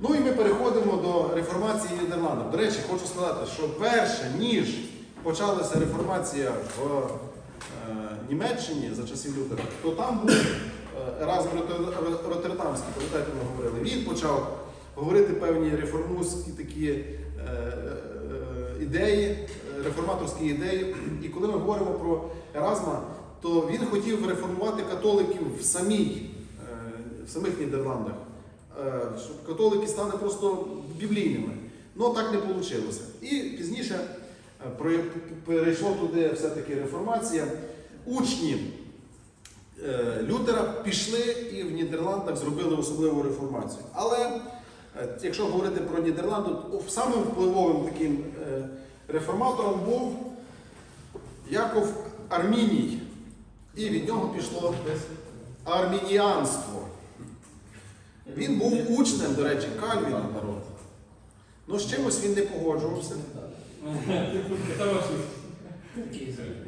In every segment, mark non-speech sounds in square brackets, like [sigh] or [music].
Ну і ми переходимо до реформації Нідерландів. До речі, хочу сказати, що перше, ніж почалася реформація в е, Німеччині за часів Лютера, то там був Еразм Роттердамський, пам'ятаєте, ми говорили. Він почав говорити певні реформустські такі е, е, ідеї, реформаторські ідеї. І коли ми говоримо про Еразма, то він хотів реформувати католиків в самій, е, в самих Нідерландах. Е, щоб католики стали просто біблійними. Ну так не вийшло. І пізніше е, перейшло туди все-таки реформація. Учні е, Лютера пішли і в Нідерландах зробили особливу реформацію. Але якщо говорити про Нідерланди, то самим впливовим таким реформатором був Яков Арміній. І від нього пішло армініанство. Він був учнем, до речі, Кальвіна народ. Ну, з чимось він не погоджувався.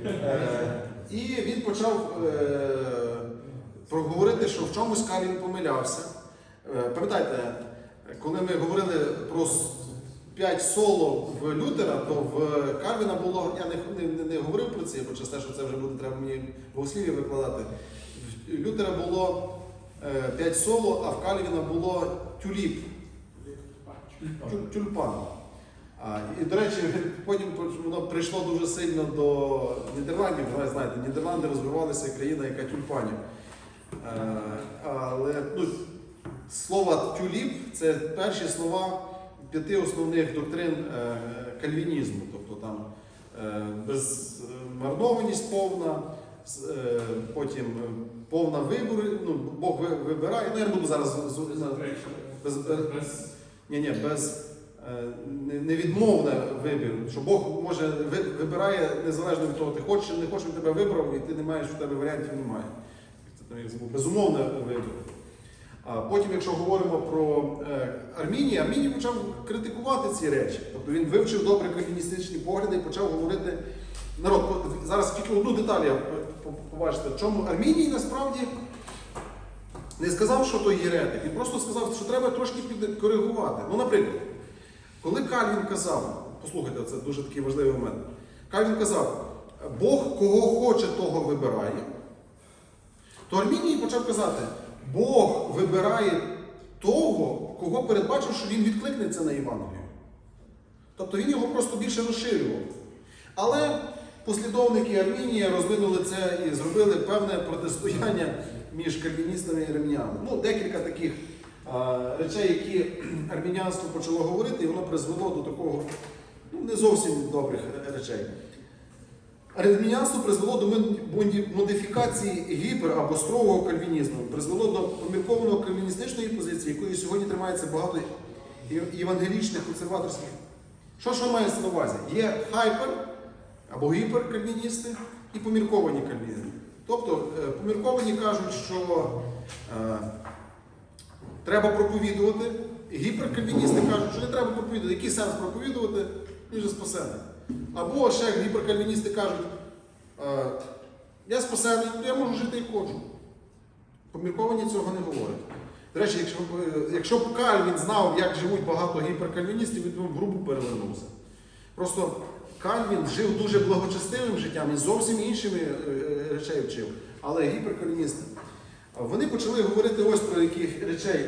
Е, І він почав е, проговорити, що в чомусь Кальвін помилявся. Е, Пам'ятаєте, коли ми говорили про с- п'ять соло в Лютера, то в Кальвіна було, я не, не, не говорив про це, бо через те, що це вже буде треба мені богослів'я викладати. В Лютера було е, п'ять соло, а в Кальвіна було тюліп. Тюль- Тюльпан. І, до речі, [laughs] потім воно прийшло дуже сильно до Нідерландів. Ви знаєте, Нідерланди розвивалися країна, яка тюльпанів. Е, але ну, слово тюліп це перші слова п'яти основних доктрин е, кальвінізму. Тобто там безмарнованість повна, потім повна вибору, ну, Бог вибирає. Ну, я не буду зараз з- з- без, без, ні, ні, без е, невідмовне вибір, що Бог може вибирає незалежно від того, ти хочеш не хочеш, він тебе вибрав, і ти не маєш у тебе варіантів немає. Це там, як забув, безумовне вибір. А потім, якщо говоримо про е, Армінію, Арміній почав критикувати ці речі. Тобто він вивчив добре кальвіністичні погляди і почав говорити. Народ, зараз тільки одну деталь я по- по- побачите, в чому Арміній насправді не сказав, що то єретик. Він просто сказав, що треба трошки підкоригувати. Ну, наприклад, коли Кальвін казав, послухайте, це дуже такий важливий момент. Кальвін казав, Бог кого хоче, того вибирає. То Арміній почав казати, Бог вибирає того, кого передбачив, що він відкликнеться на Євангелію. Тобто він його просто більше розширював. Але послідовники Армінія розвинули це і зробили певне протистояння між кальвіністами і арміянами. Ну, декілька таких а, речей, які [clears throat] армініанство почало говорити, і воно призвело до такого ну, не зовсім добрих речей. Армініанство призвело до модифікації гіпер або строгого кальвінізму, призвело до поміркованого кальвіністичної позиції, якою сьогодні тримається багато євангелічних консерваторських. Що що мається на увазі? Є хайпер або гіперкальвіністи і помірковані кальвіністи. Тобто е, помірковані кажуть, що е, треба проповідувати, гіперкальвіністи кажуть, що не треба проповідувати. Який сенс проповідувати, він же спасений. Або ще гіперкальвіністи кажуть, е, я спасений, то я можу жити як хочу. Помірковані цього не говорять. До речі, якщо, б, е, Кальвін знав, як живуть багато гіперкальвіністів, він б грубо перевернувся. Просто Кальвін жив дуже благочестивим життям і зовсім іншими е, е, речей вчив. Але гіперкальвіністи. Вони почали говорити ось про яких речей,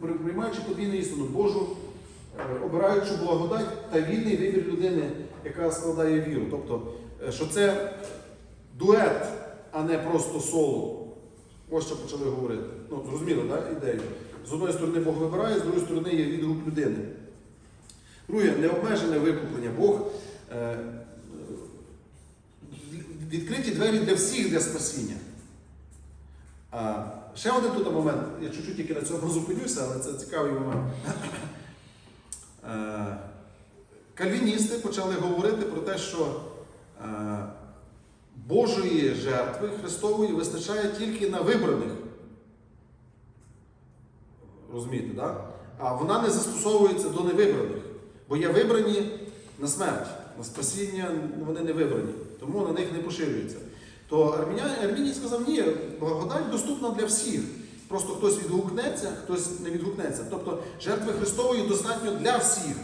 при- [clears throat] приймаючи подвійну істину, Божу, е, обираючи благодать та вільний вибір людини, яка складає віру. Тобто, що це дует, а не просто соло. Ось що почали говорити. Ну, зрозуміло, так, ідею. З одної сторони Бог вибирає, з другої сторони є відгук людини. Друге, необмежене викуплення. Бог е, відкриті двері для всіх для спасіння. А, ще один тут момент, я чуть-чуть тільки на цьому зупинюся, але це цікавий момент. Е, Кальвіністи почали говорити про те, що е, Божої жертви Христової вистачає тільки на вибраних. Розумієте, так? А вона не застосовується до невибраних, бо є вибрані на смерть, на спасіння вони не вибрані, тому на них не поширюється. То Арміній сказав, ні, благодать доступна для всіх. Просто хтось відгукнеться, хтось не відгукнеться. Тобто жертви Христової достатньо для всіх.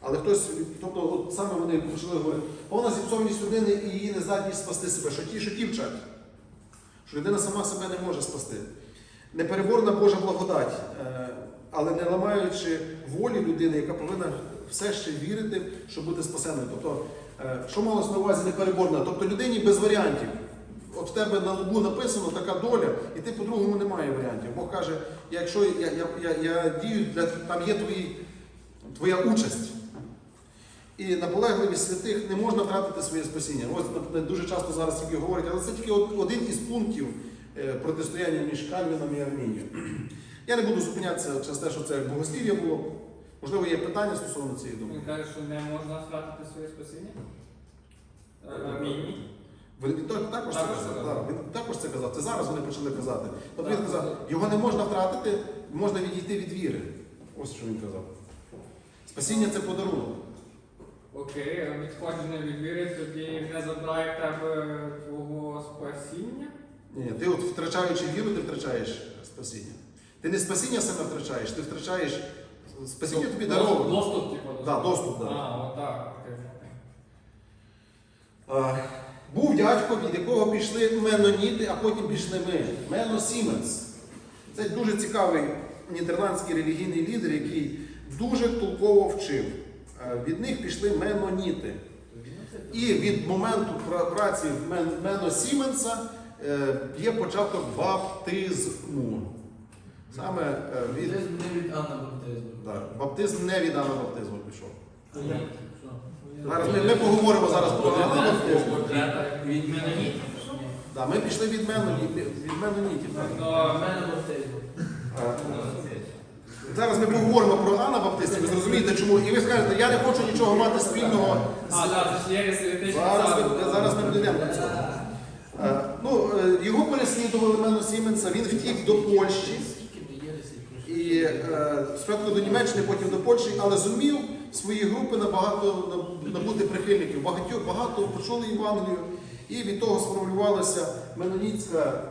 Але хтось, тобто, от саме вони почали говорити, повна зіпсованість людини і її нездатність спасти себе. Що ті, що ті вчать, що людина сама себе не може спасти. Непереборна Божа благодать, е, але не ламаючи волі людини, яка повинна все ще вірити, щоб бути спасеною. Тобто, е, що малось на увазі непереборна? Тобто людині без варіантів. От в тебе на лбу написано така доля, і ти по-другому немає варіантів. Бог каже, якщо я, я, я, я дію, для, там є твої, твоя участь. І наполегливість святих не можна втратити своє спасіння. Ось дуже часто зараз тільки говорять, але це тільки один із пунктів е, протистояння між Кальвіном і Армінією. [clears throat] Я не буду зупинятися через те, що це богослів'я було. Можливо, є питання стосовно цієї думки. Він каже, що не можна втратити своє спасіння? Е, Амінь. Він він так- також це казав. Він також це казав. Це зараз вони почали казати. Тобто він Так. казав, його не можна втратити, можна відійти від віри. Ось що він казав. Спасіння це подарунок. Окей, а відходження від віри тоді не забирає в тебе твого спасіння? Ні, ти от втрачаючи віру, ти втрачаєш спасіння. Ти не спасіння себе втрачаєш, ти втрачаєш спасіння тобі Доступ- даровано. Доступ, типу, до Да, доступ, да. А, отак. А, Був дядько, від якого пішли меноніти, а потім пішли ми. Мено Сіменс. Це дуже цікавий нідерландський релігійний лідер, який дуже толково вчив. Від них пішли меноніти. І від моменту праці Мено Сіменса е, є початок баптизму. Саме е, від Баптизм не від Анна Баптизму. да, баптизм не від Анабаптизму пішов. Зараз ми, ми поговоримо зараз про Анабаптизм. Від Менонітів? Да, ми пішли від Меноні- від менонітів. так. Ну, Зараз ми поговоримо про Анабаптистів, ви зрозумієте чому. І ви скажете, я не хочу нічого мати спільного з. Так, Зараз ми, зараз ми дійдемо до цього. Е, Ну, е, його переслідували Мену Сіменса, він втік до Польщі. Скільки ми єресів пройшли? І е, спочатку до Німеччини, потім до Польщі, але зумів свої групи набагато набути прихильників. Багато, багато почули Євангелію, і від того сформулювалася менонітська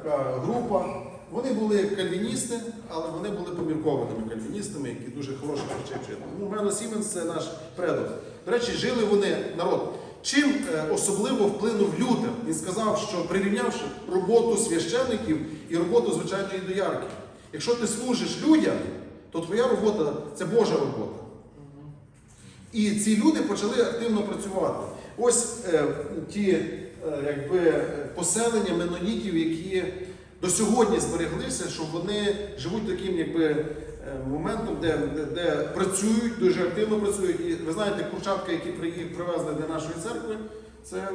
група. Вони були кальвіністи, але вони були поміркованими кальвіністами, які дуже хороші речі вчили. Ну, Мено Сіменс це наш предок. До речі, жили вони народ. Чим е, особливо вплинув Лютер? Він сказав, що прирівнявши роботу священників і роботу звичайної доярки. Якщо ти служиш людям, то твоя робота це Божа робота. І ці люди почали активно працювати. Ось е, ті е, якби, е, поселення менонітів, які до сьогодні збереглися, що вони живуть таким якби, е, моментом, де, де, де працюють, дуже активно працюють. І ви знаєте, курчатка, які привезли для нашої церкви, це е,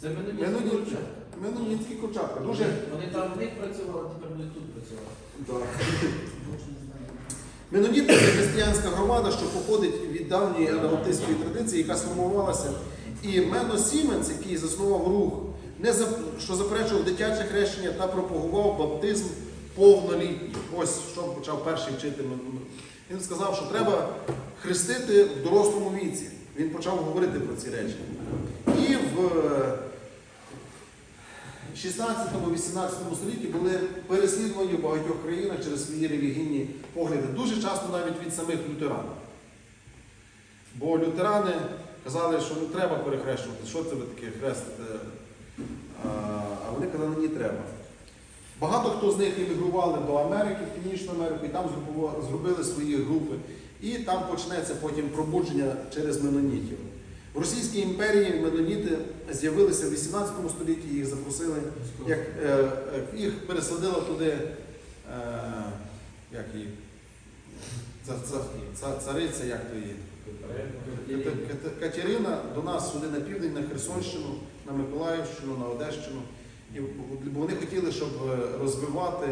Це Менонітські менонітки. курчата. Менонітські курчатка. Дуже Вони там в них працювали, тепер вони тут працювали. Меноніти це християнська громада, що походить від давньої анабаптистської традиції, яка сформувалася. І Мено Сіменс, який заснував рух, не за, що заперечував дитяче хрещення та пропагував баптизм повнолітній. Ось що почав перший вчити. Він сказав, що треба хрестити в дорослому віці. Він почав говорити про ці речі. І в 16-18 столітті були переслідувані в багатьох країнах через свої релігійні погляди, дуже часто навіть від самих лютеран. Бо лютерани казали, що не треба перехрещувати, що це ви таке хрестите, а вони казали, ні треба. Багато хто з них емігрували до Америки, в Північну Америку, і там зробили свої групи. І там почнеться потім пробудження через менонітів. В Російській імперії меноніти з'явилися в 18 столітті, їх запросили, як, е, е, їх пересадила туди, е, як її, ца, ца, ца, цариця, як то її. Катерина до нас сюди на південь, на Херсонщину, на Миколаївщину, на Одещину. І, бо вони хотіли, щоб е, розвивати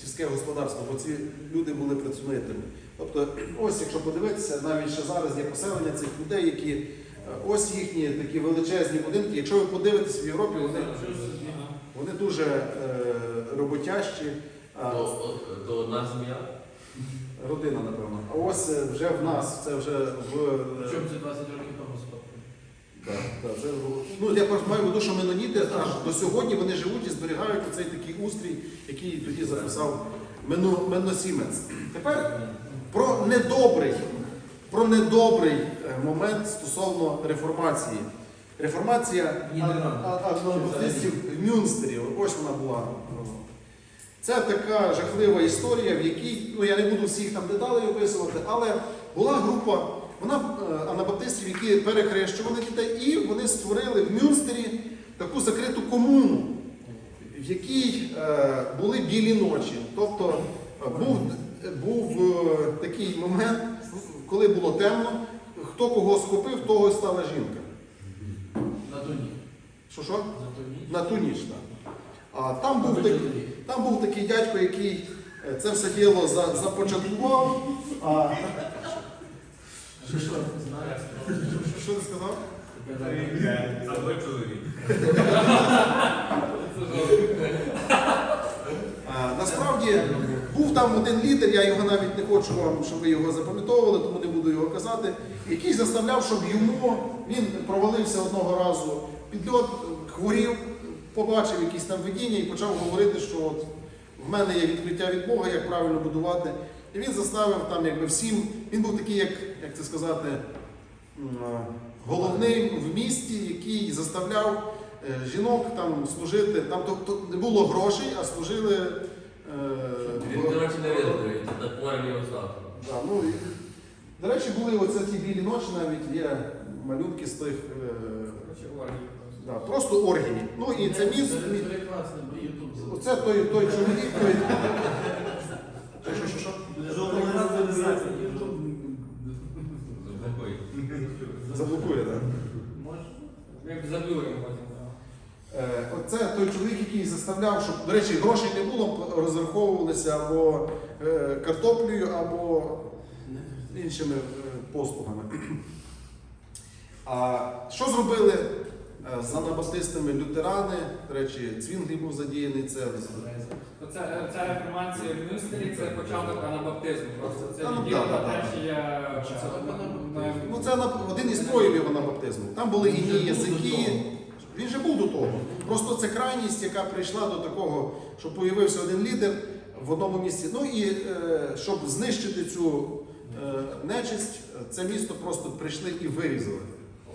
сільське господарство, бо ці люди були працьовитими. Тобто, ось якщо подивитися, навіть ще зараз є поселення цих людей, які ось їхні такі величезні будинки. Якщо ви подивитесь в Європі, вони, вони дуже е, роботящі. То, то одна сім'я? родина, напевно. А ось е, вже в нас, це вже в. Е, чому це 20 років тому спадку? Так, так, це, ну, я просто маю в виду, що меноніти аж до сьогодні вони живуть і зберігають цей такий устрій, який тоді записав Мено, Тепер про недобрий, про недобрий е, момент стосовно реформації. Реформація Нідерланди. а- а- анабаптистів в Мюнстері. Ось вона була. Це така жахлива історія, в якій, ну я не буду всіх там деталей описувати, але була група вона, е, анабаптистів, які перехрещували дітей, і вони створили в Мюнстері таку закриту комуну, в якій е, були білі ночі. Тобто був, був такий момент, коли було темно, хто кого схопив, того і стала жінка. На ту ніч. Що що? На ту ніч. На ту ніч, так. А там був такий. Там був такий дядько, який е, це все діло за- започаткував. А, Що що, що ти сказав? Або чоловік. Насправді був там один лідер, я його навіть не хочу вам, щоб ви його запам'ятовували, тому не буду його казати, який заставляв, щоб йому він провалився одного разу під льот, хворів, побачив якісь там видіння і почав говорити, що от в мене є відкриття від Бога, як правильно будувати. І він заставив там якби всім, він був такий, як, як це сказати, м, а, головним в місті, який заставляв е, жінок там служити. Там тобто не було грошей, а служили. е, Він, в- коротше, не виздоровів, це так порем його став. Да, ну, і, до речі, були оце ті білі ночі, навіть є малюнки з тих. е, да, просто оргії. Ну і це міст. Оце той, той чоловік, той. Що, що, що, що? Заблокує, так. Може? Ми заблюємо потім. Е, Оце той чоловік, який заставляв, щоб, до речі, грошей не було, розраховувалися або е, картоплею, або іншими е, послугами. [clears throat] А що зробили е, з анабаптистами лютерани? До речі, Цвінглі був задіяний це. Оце, ця реформація в Мюнстері це початок анабаптизму. Просто це Та, ну, я Початок анабаптизму. Ну, це один із проявів анабаптизму. Там були іні язики. Він же був до того. Просто це крайність, яка прийшла до такого, що появився один лідер в одному місці. Ну і е, щоб знищити цю е, нечисть, це місто просто прийшли і вирізали.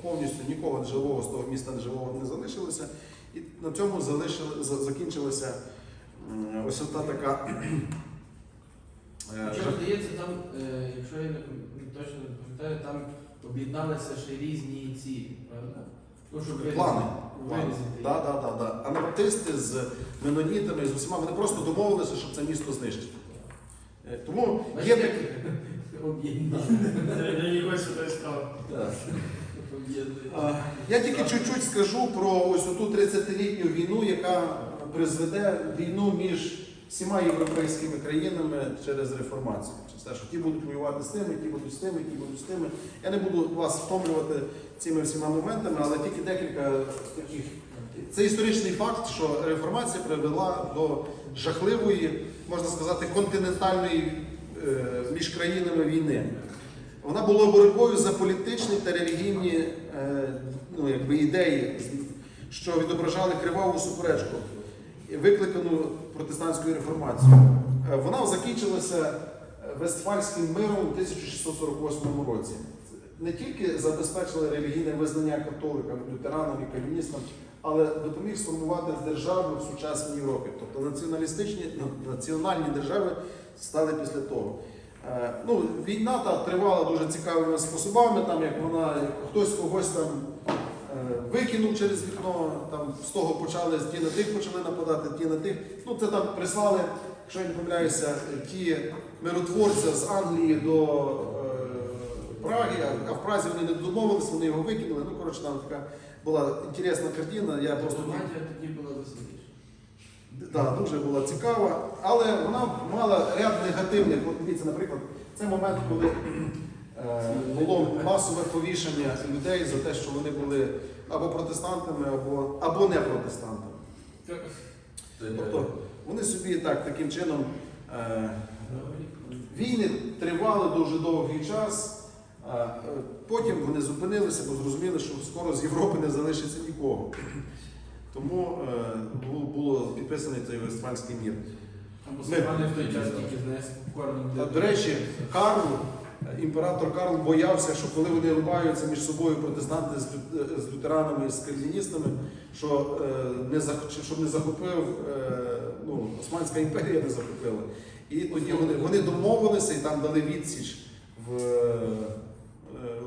Повністю нікого живого з того міста живого не залишилося. І на цьому залишили, за- закінчилася ось та така. [clears throat] е, Що здається, там, е, якщо я не точно не пам'ятаю, там об'єдналися ще різні ці, правда? Ну, щоб вирізати- Плани. Анабаптисти з менонітами, з усіма, вони просто домовилися, щоб це місто знищити. Е, Тому є такі. Я тільки чуть-чуть скажу про ось оту 30-літню війну, яка призведе війну між всіма європейськими країнами через реформацію. Через те, що ті будуть воювати з тими, ті будуть з тими, ті будуть з тими. Я не буду вас втомлювати цими всіма моментами, але тільки декілька таких. Це історичний факт, що реформація привела до жахливої, можна сказати, континентальної між країнами війни. Вона була боротьбою за політичні та релігійні е, ну, якби, ідеї, що відображали криваву суперечку, викликану протестантською реформацією. Е, Вона закінчилася Вестфальським миром у 1648 році. Не тільки забезпечили релігійне визнання католикам, лютеранам і кальвіністам, але допоміг сформувати держави в сучасній Європі. Тобто націоналістичні національні держави стали після того. Е, Ну, війна та тривала дуже цікавими способами, там як вона хтось когось там е, викинув через вікно, там з того почали, ті на тих почали нападати, ті на тих. Ну це там прислали, якщо я не помиляюся, ті миротворця з Англії до е, Праги, а- в Празі вони не домовилися, вони його викинули. Ну, коротше, там така була інтересна картина. Я просто тоді була веселіша. Да, дуже була цікава, але вона мала ряд негативних. От дивіться, наприклад, це момент, коли е, було масове повішення людей за те, що вони були або протестантами, або, або не протестантами. Тобто вони собі так таким чином е, війни тривали дуже довгий час. Е, Потім вони зупинилися, бо зрозуміли, що скоро з Європи не залишиться нікого. Тому е, було, підписаний цей Вестфальський мір. Мусульмани в той час тільки знесли. До речі, Карл, е, імператор Карл боявся, що коли вони рубаються між собою протестанти з, з лютеранами і з кальвіністами, що е, не щоб не захопив, е, ну, Османська імперія не захопила. І тоді вони, вони домовилися і там дали відсіч в е,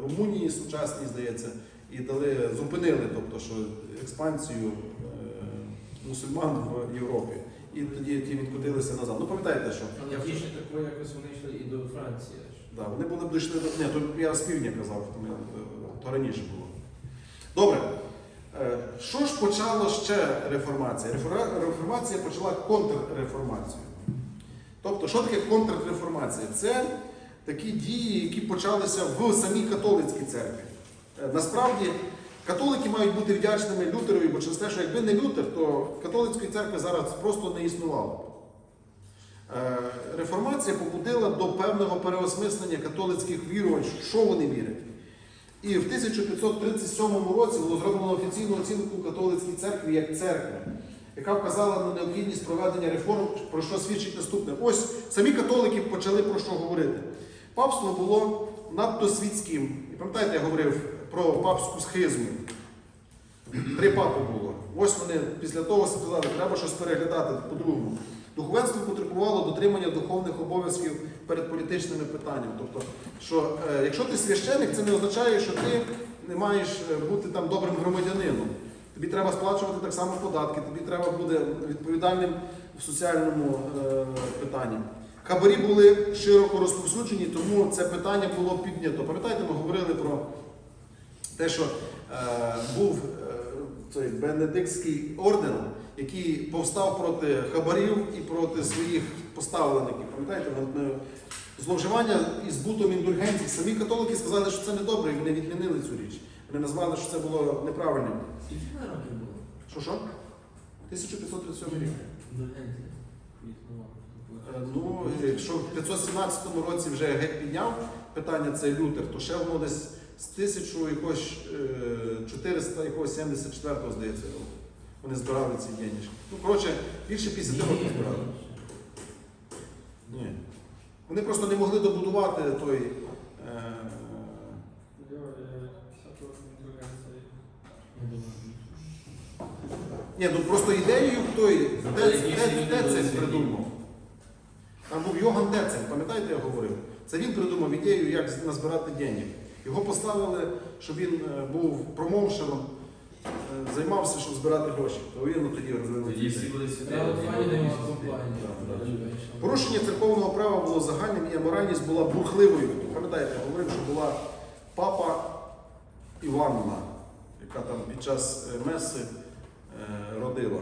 Румунії сучасній, здається, і дали, зупинили, тобто, що експансію е, мусульман в Європі. І тоді ті відкотилися назад. Ну пам'ятаєте, що Але ті ще такої якось вони йшли і до Франції. Да, вони були ближче до. Ні, то я з півдня казав, то, ми- то раніше було. Добре. Е, Що ж почало ще реформація? Реформація почала контрреформацію. Тобто, що таке контрреформація? Це такі дії, які почалися в самій католицькій церкві. Е, Насправді, католики мають бути вдячними Лютерові, бо через те, що якби не Лютер, то католицької церкви зараз просто не існувало. Е, Реформація побудила до певного переосмислення католицьких вірувань, що вони вірять. І в 1537 році було зроблено офіційну оцінку католицькій церкві як церкви, яка вказала на необхідність проведення реформ, про що свідчить наступне. Ось самі католики почали про що говорити. Папство було надто світським. І пам'ятаєте, я говорив про папську схизму. Три папи було. Ось вони після того сказали, треба щось переглядати по-другому. Духовенство потребувало дотримання духовних обов'язків перед політичними питаннями. Тобто, що е, якщо ти священик, це не означає, що ти не маєш е, бути там добрим громадянином. Тобі треба сплачувати так само податки, тобі треба бути відповідальним в соціальному е, питанні. Хабарі були широко розповсюджені, тому це питання було піднято. Пам'ятаєте, ми говорили про те, що е, був е, цей Бенедиктський орден, який повстав проти хабарів і проти своїх поставлеників. Пам'ятаєте, зловживання із збутом індульгенцій. Самі католики сказали, що це не добре, і вони відмінили цю річ. Вони назвали, що це було неправильним. Скільки років було? Що що? 1537 рік. Індульгенція. Е, Ну, якщо в 517 році вже геть підняв питання цей Лютер, то ще воно десь з 1000 якогось е, 400 якогось 74 здається, вони збирали ці денежки. Ну, коротше, більше 50 років збирали. Ні. Вони просто не могли добудувати той. Е, ні, ну просто ідею той люди Тецель придумав. Там був Йоган Тецель, пам'ятаєте, я говорив? Це він придумав ідею, як назбирати денег. Його поставили, щоб він е, був промоушеном, е, займався, щоб збирати гроші. То він ну, тоді. Порушення церковного права було загальним і аморальність була бурхливою. Пам'ятаєте, говорив, що була папа Іванна, яка там під час е, меси родила.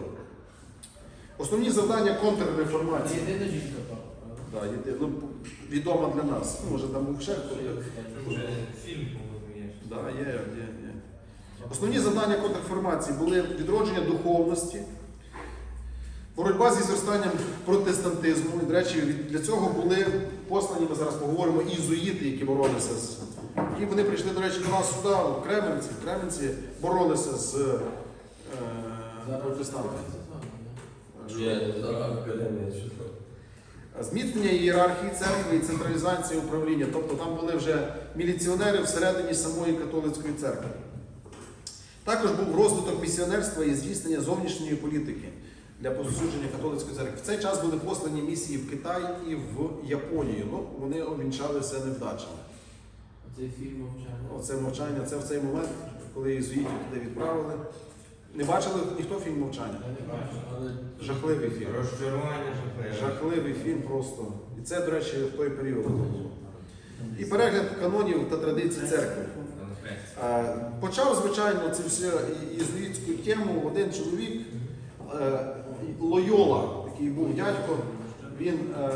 Основні завдання контрреформації. єдина жінка папа? Да, єди- ну, відома для нас. Ну, може там був ще хтось. Це вже фільм, по-моєму, є. Да, є, є, є. Основні завдання контрреформації були відродження духовності, боротьба зі зростанням протестантизму. І, до речі, від- для цього були послані, ми зараз поговоримо, ізуїти, які боролися з. І вони прийшли, до речі, до нас сюди, в Кременці. В Кременці боролися з е, протестантами. це. Є, зараз академія, що. Зміцнення ієрархії церкви і централізація управління. Тобто там були вже міліціонери всередині самої католицької церкви. Також був розвиток місіонерства і здійснення зовнішньої політики для посудження католицької церкви. В цей час були послані місії в Китай і в Японію. Ну, вони увінчалися невдачами. Оцей фільм мовчання. Оце мовчання, це в цей момент, коли єзуїтів туди відправили. Не бачили ніхто фільм мовчання? Жахливий фільм. Розчарування жахливе. Жахливий фільм просто. І це, до речі, в той період було. І перегляд канонів та традицій церкви. Почав, звичайно, цю всю єзуїтську тему один чоловік, е, Лойола, який був дядько, він е,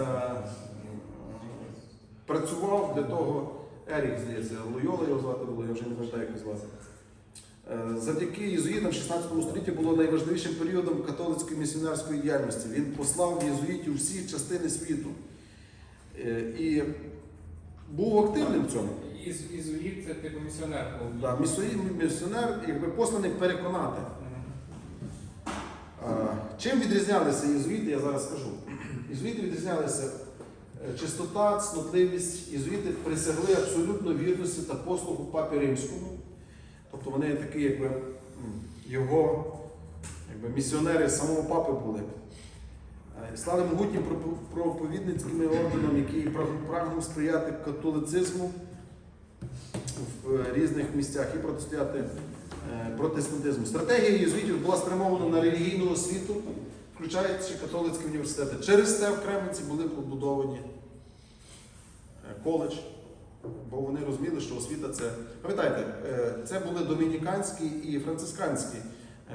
працював для того, Ерік, здається, Лойола його звати було, я вже не пам'ятаю, як його звати. Е, Завдяки єзуїтам в 16 столітті було найважливішим періодом католицької місіонерської діяльності. Він послав єзуїтів всі частини світу. Е, І був активним в цьому. із, ізуїт це типу місіонер був. Да, місіонер, місіонер, якби посланий переконати. Чим відрізнялися єзуїти, я зараз скажу. Єзуїти відрізнялися е, чистота, цнотливість. Єзуїти присягли абсолютно вірності та послугу папі римському. Тобто вони такі, якби його якби, місіонери самого папи були. Е, Стали могутнім пропо- проповідницькими орденом, який прагнув сприяти католицизму в е, різних місцях і протистояти е, протестантизму. Стратегія єзуїтів була спрямована на релігійну освіту, включаючи католицькі університети. Через те в Кременці були побудовані е, коледж, бо вони розуміли, що освіта це. Пам'ятаєте, е, це були домініканські і францисканські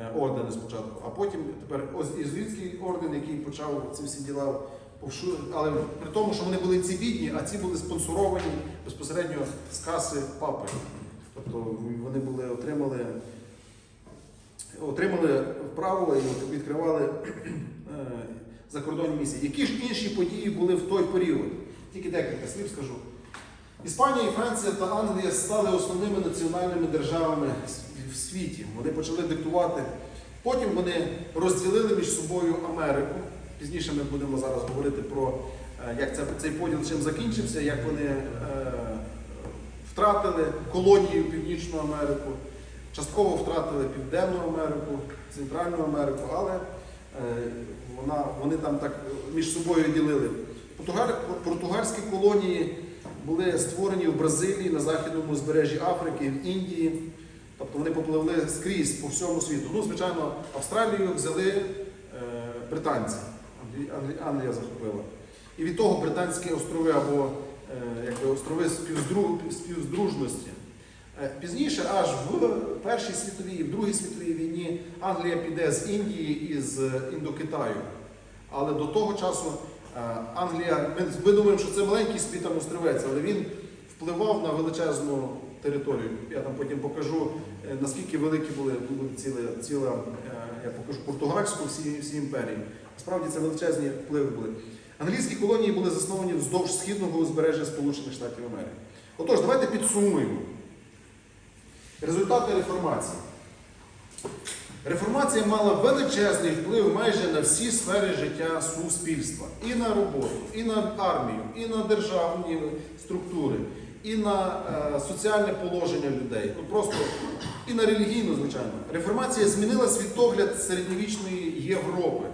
е, ордени спочатку, а потім тепер ось єзуїтський орден, який почав ці всі діла але при тому, що вони були ці бідні, а ці були спонсоровані безпосередньо з каси папи. Тобто вони були отримали, отримали право і відкривали е, закордонні місії. Які ж інші події були в той період? Тільки декілька слів скажу. Іспанія, Франція та Англія стали основними національними державами в світі. Вони почали диктувати. Потім вони розділили між собою Америку. Пізніше ми будемо зараз говорити про е, як це, цей поділ чим закінчився, як вони е, втратили колонію Північну Америку, частково втратили Південну Америку, Центральну Америку, але е, вона, вони там так між собою ділили. Португар, португальські колонії були створені в Бразилії, на західному узбережжі Африки, в Індії. Тобто вони попливли скрізь по всьому світу. Ну, звичайно, Австралію взяли е, британці. Англі- Англі- Англія захопила. І від того британські острови або е, якби острови співздру- співздружності. Е, Пізніше, аж в Першій світовій і в Другій світовій війні Англія піде з Індії і з Індокитаю. Але до того часу Англія, ми, думаємо, що це маленький собі там островець, але він впливав на величезну територію. Я там потім покажу, е, наскільки великі були, були ціла, ціла е, я покажу португальську всі, всі імперії. Насправді це величезні впливи були. Англійські колонії були засновані вздовж східного узбережжя Сполучених Штатів Америки. Отож, давайте підсумуємо. Результати реформації. Реформація мала величезний вплив майже на всі сфери життя суспільства. І на роботу, і на армію, і на державні структури, і на е, соціальне положення людей. Ну просто і на релігійну, звичайно. Реформація змінила світогляд середньовічної Європи.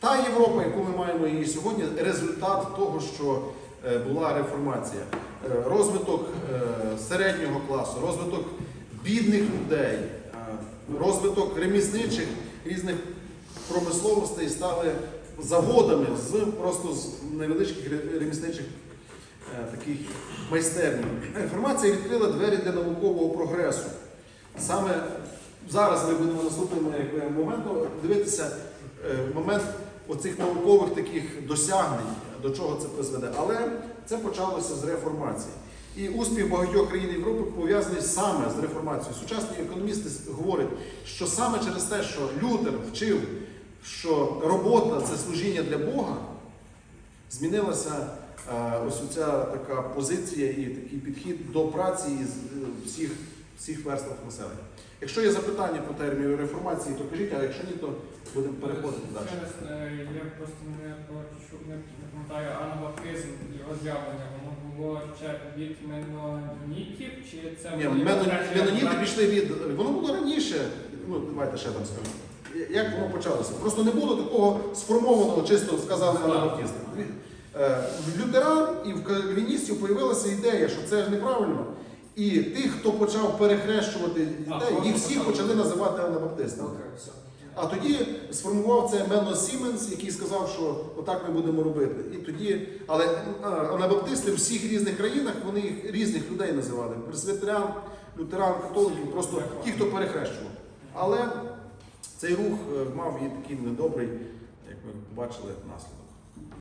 Та Європа, яку ми маємо її сьогодні, результат того, що е, була реформація. Е, Розвиток е, середнього класу, розвиток бідних людей, розвиток ремісничих різних промисловостей стали заводами з просто з невеличких ремісничих е, таких майстерні. Реформація відкрила двері для наукового прогресу. Саме зараз ми будемо наступним моментом дивитися е, момент оцих наукових таких досягнень, до чого це призведе. Але це почалося з реформації. І успіх багатьох країн Європи пов'язаний саме з реформацією. Сучасні економісти говорять, що саме через те, що Лютер вчив, що робота це служіння для Бога, змінилася е, ось ця така позиція і такий підхід до праці е, всіх, всіх верств населення. Якщо є запитання по терміну реформації, то кажіть, а якщо ні, то будемо переходити далі. Е, я просто не пам'ятаю англофизм його з'явлення. Воно було ще від менонітів, чи це Ні, меноніти пішли від. Воно було раніше. Ну, давайте ще там скажемо. Як воно почалося? Просто не було такого сформованого, чисто сказали анабаптисти. Е, В лютеран і в кальвіністів з'явилася ідея, що це ж неправильно. І тих, хто почав перехрещувати дітей, їх всіх почали називати анабаптистами. А тоді сформував це Менно Сіменс, який сказав, що отак ми будемо робити. І тоді, але анабаптисти в всіх різних країнах вони їх різних людей називали: пресвітерян, лютеран, католиків, просто ті, хто перехрещував. Але цей рух е, мав і такий недобрий, як ми бачили, наслідок.